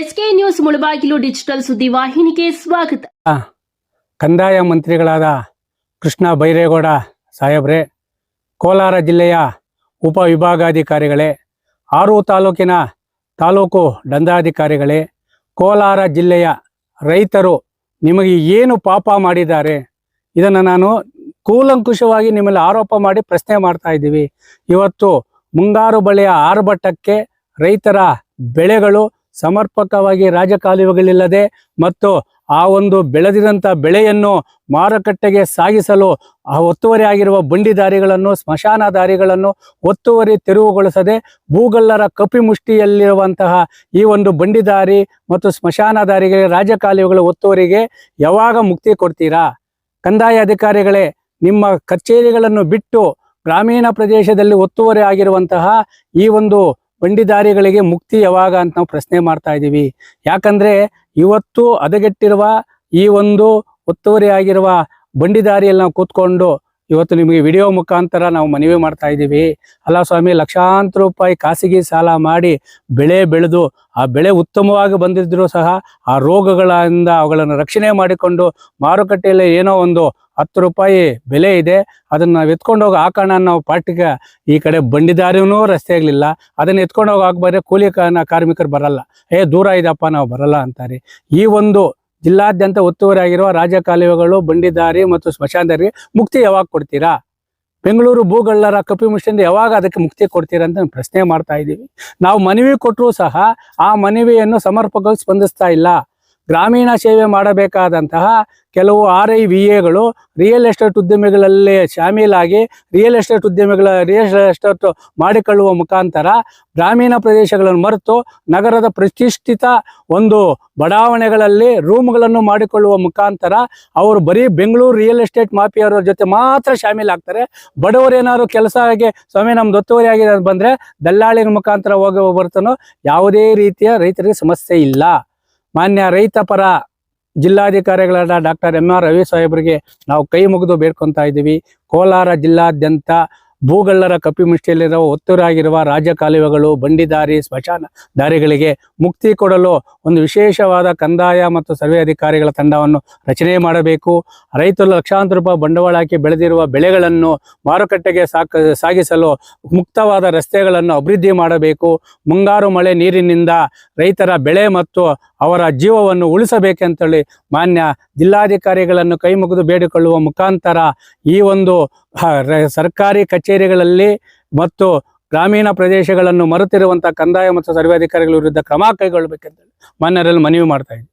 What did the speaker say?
SK news Mulbagal digital ಸುದ್ದಿ ವಾಹಿನಿಗೆ ಸ್ವಾಗತ. ಕಂದಾಯ ಮಂತ್ರಿಗಳಾದ ಕೃಷ್ಣ ಬೈರೇಗೌಡ ಸಾಹೇಬ್ರೆ, ಕೋಲಾರ ಜಿಲ್ಲೆಯ ಉಪವಿಭಾಗಾಧಿಕಾರಿಗಳೇ ಆರು ತಾಲೂಕಿನ ತಾಲೂಕು ದಂಡಾಧಿಕಾರಿಗಳೇ, ಕೋಲಾರ ಜಿಲ್ಲೆಯ ರೈತರು ನಿಮಗೆ ಏನು ಪಾಪ ಮಾಡಿದ್ದಾರೆ? ಇದನ್ನು ನಾನು ಕೂಲಂಕುಷವಾಗಿ ನಿಮ್ಮಲ್ಲಿ ಆರೋಪ ಮಾಡಿ ಪ್ರಶ್ನೆ ಮಾಡ್ತಾ ಇದ್ದೀವಿ. ಇವತ್ತು ಮುಂಗಾರು ಬಳಿಯ ಆರ್ಭಟಕ್ಕೆ ರೈತರ ಬೆಳೆಗಳು ಸಮರ್ಪಕವಾಗಿ ರಾಜಕಾಲುವೆಗಳಿಲ್ಲದೆ ಮತ್ತು ಆ ಒಂದು ಬೆಳೆದಿದಂಥ ಬೆಳೆಯನ್ನು ಮಾರುಕಟ್ಟೆಗೆ ಸಾಗಿಸಲು ಆ ಒತ್ತುವರಿ ಆಗಿರುವ ಬಂಡಿದಾರಿಗಳನ್ನು, ಸ್ಮಶಾನ ದಾರಿಗಳನ್ನು ಒತ್ತುವರಿ ತೆರವುಗೊಳಿಸದೆ ಭೂಗಲ್ಲರ ಕಪಿಮುಷ್ಟಿಯಲ್ಲಿರುವಂತಹ ಈ ಒಂದು ಬಂಡಿದಾರಿ ಮತ್ತು ಸ್ಮಶಾನ ದಾರಿಗೆ ರಾಜಕಾಲುವೆಗಳ ಒತ್ತುವರಿಗೆ ಯಾವಾಗ ಮುಕ್ತಿ ಕೊಡ್ತೀರಾ? ಕಂದಾಯ ಅಧಿಕಾರಿಗಳೇ, ನಿಮ್ಮ ಕಚೇರಿಗಳನ್ನು ಬಿಟ್ಟು ಗ್ರಾಮೀಣ ಪ್ರದೇಶದಲ್ಲಿ ಒತ್ತುವರಿ ಆಗಿರುವಂತಹ ಈ ಒಂದು ಬಂಡಿದಾರಿಗಳಿಗೆ ಮುಕ್ತಿ ಯಾವಾಗ ಅಂತ ನಾವು ಪ್ರಶ್ನೆ ಮಾಡ್ತಾ ಇದ್ದೀವಿ. ಯಾಕಂದ್ರೆ ಇವತ್ತು ಹದಗೆಟ್ಟಿರುವ ಈ ಒಂದು ಒತ್ತುವರಿ ಆಗಿರುವ ಬಂಡಿದಾರಿಯಲ್ಲಿ ನಾವು ಕೂತ್ಕೊಂಡು ಇವತ್ತು ನಿಮಗೆ ವಿಡಿಯೋ ಮುಖಾಂತರ ನಾವು ಮನವಿ ಮಾಡ್ತಾ ಇದ್ದೀವಿ. ಅಲ್ಲ ಸ್ವಾಮಿ, ಲಕ್ಷಾಂತರ ರೂಪಾಯಿ ಖಾಸಗಿ ಸಾಲ ಮಾಡಿ ಬೆಳೆ ಬೆಳೆದು, ಆ ಬೆಳೆ ಉತ್ತಮವಾಗಿ ಬಂದಿದ್ದರೂ ಸಹ ಆ ರೋಗಗಳಿಂದ ಅವುಗಳನ್ನು ರಕ್ಷಣೆ ಮಾಡಿಕೊಂಡು ಮಾರುಕಟ್ಟೆಯಲ್ಲಿ ಏನೋ ಒಂದು ಹತ್ತು ರೂಪಾಯಿ ಬೆಲೆ ಇದೆ, ಅದನ್ನು ನಾವು ಎತ್ಕೊಂಡು ಹೋಗಿ ಹಾಕೋಣ ನಾವು ಪಾರ್ಟಿಗೆ ಈ ಕಡೆ ಬಂಡಿದಾರಿನೂ ರಸ್ತೆ ಆಗಲಿಲ್ಲ. ಅದನ್ನು ಎತ್ಕೊಂಡು ಹೋಗಿ ಹಾಕ್ಬಾರೆ ಕೂಲಿ ಕಾರ್ಮಿಕರು ಬರಲ್ಲ. ಏ, ದೂರ ಇದಪ್ಪ ನಾವು ಬರಲ್ಲ ಅಂತಾರೆ. ಈ ಒಂದು ಜಿಲ್ಲಾದ್ಯಂತ ಒತ್ತುವರಿ ಆಗಿರುವ ರಾಜಕಾಲುವೆಗಳು ಬಂಡಿದಾರಿ ಮತ್ತು ಸ್ಮಶಾನದಾರಿ ಮುಕ್ತಿ ಯಾವಾಗ ಕೊಡ್ತೀರಾ? ಬೆಂಗಳೂರು ಭೂಗಳ್ಳರ ಕಪಿಮುಷ್ಟಿಯಿಂದ ಯಾವಾಗ ಅದಕ್ಕೆ ಮುಕ್ತಿ ಕೊಡ್ತೀರಾ ಅಂತ ಪ್ರಶ್ನೆ ಮಾಡ್ತಾ ಇದ್ದೀವಿ ನಾವು ಮನವಿ ಕೊಟ್ಟರೂ ಸಹ ಆ ಮನವಿಯನ್ನು ಸಮರ್ಪಕವಾಗಿ ಸ್ಪಂದಿಸ್ತಾ ಇಲ್ಲ. ಗ್ರಾಮೀಣ ಸೇವೆ ಮಾಡಬೇಕಾದಂತಹ ಕೆಲವು ಆರ್ ಐ ವಿ ಎಗಳು ರಿಯಲ್ ಎಸ್ಟೇಟ್ ಉದ್ಯಮಿಗಳಲ್ಲಿ ಶಾಮೀಲಾಗಿ ರಿಯಲ್ ಎಸ್ಟೇಟ್ ಉದ್ಯಮಿಗಳ, ರಿಯಲ್ ಎಸ್ಟೇಟ್ ಮಾಡಿಕೊಳ್ಳುವ ಮುಖಾಂತರ ಗ್ರಾಮೀಣ ಪ್ರದೇಶಗಳನ್ನು ಮರೆತು ನಗರದ ಪ್ರತಿಷ್ಠಿತ ಒಂದು ಬಡಾವಣೆಗಳಲ್ಲಿ ರೂಮ್ಗಳನ್ನು ಮಾಡಿಕೊಳ್ಳುವ ಮುಖಾಂತರ ಅವರು ಬರೀ ಬೆಂಗಳೂರು ರಿಯಲ್ ಎಸ್ಟೇಟ್ ಮಾಫಿಯವರ ಜೊತೆ ಮಾತ್ರ ಶಾಮೀಲಾಗ್ತಾರೆ. ಬಡವರು ಏನಾದ್ರು ಕೆಲಸ ಆಗಿ ಸ್ವಾಮಿ ನಮ್ದು ಒತ್ತುವರಿ ಆಗಿದೆ ಬಂದ್ರೆ ದಲ್ಲಾಳಿನ ಮುಖಾಂತರ ಹೋಗಿ ಬರ್ತಾನೋ ಯಾವುದೇ ರೀತಿಯ ರೈತರಿಗೆ ಸಮಸ್ಯೆ ಇಲ್ಲ. ಮಾನ್ಯ ರೈತ ಪರ ಜಿಲ್ಲಾಧಿಕಾರಿಗಳಾದ ಡಾಕ್ಟರ್ ಎಂ ಆರ್ ರವಿ ಸಾಹೇಬರಿಗೆ ನಾವು ಕೈ ಮುಗಿದು ಬೇಡ್ಕೊತಾ ಇದ್ದೀವಿ. ಕೋಲಾರ ಜಿಲ್ಲಾದ್ಯಂತ ಭೂಗಳ್ಳರ ಕಪಿಮುಷ್ಟಿಯಲ್ಲಿರುವ ಒತ್ತುರಾಗಿರುವ ಬಂಡಿ ಬಂಡಿದಾರಿ, ಸ್ಮಶಾನ ದಾರಿಗಳಿಗೆ ಮುಕ್ತಿ ಕೊಡಲು ಒಂದು ವಿಶೇಷವಾದ ಕಂದಾಯ ಮತ್ತು ಸರ್ವೆ ಅಧಿಕಾರಿಗಳ ತಂಡವನ್ನು ರಚನೆ ಮಾಡಬೇಕು. ರೈತರು ಲಕ್ಷಾಂತರ ರೂಪಾಯಿ ಬಂಡವಾಳ ಹಾಕಿ ಬೆಳೆದಿರುವ ಬೆಳೆಗಳನ್ನು ಮಾರುಕಟ್ಟೆಗೆ ಸಾಕ, ಸಾಗಿಸಲು ಮುಕ್ತವಾದ ರಸ್ತೆಗಳನ್ನು ಅಭಿವೃದ್ಧಿ ಮಾಡಬೇಕು. ಮುಂಗಾರು ಮಳೆ ನೀರಿನಿಂದ ರೈತರ ಬೆಳೆ ಮತ್ತು ಅವರ ಜೀವವನ್ನು ಉಳಿಸಬೇಕೆಂತೇಳಿ ಮಾನ್ಯ ಜಿಲ್ಲಾಧಿಕಾರಿಗಳನ್ನು ಕೈ ಮುಗಿದು ಬೇಡಿಕೊಳ್ಳುವ ಮುಖಾಂತರ ಈ ಒಂದು ಸರ್ಕಾರಿ ಕಚೇರಿಗಳಲ್ಲಿ ಮತ್ತು ಗ್ರಾಮೀಣ ಪ್ರದೇಶಗಳನ್ನು ಮರುತಿರುವಂತಹ ಕಂದಾಯ ಮತ್ತು ಸರ್ವೆ ಅಧಿಕಾರಿಗಳ ವಿರುದ್ಧ ಕ್ರಮ ಕೈಗೊಳ್ಳಬೇಕೆಂದು ಮಾನ್ಯರಲ್ಲಿ ಮನವಿ ಮಾಡ್ತಾ ಇದ್ದೀನಿ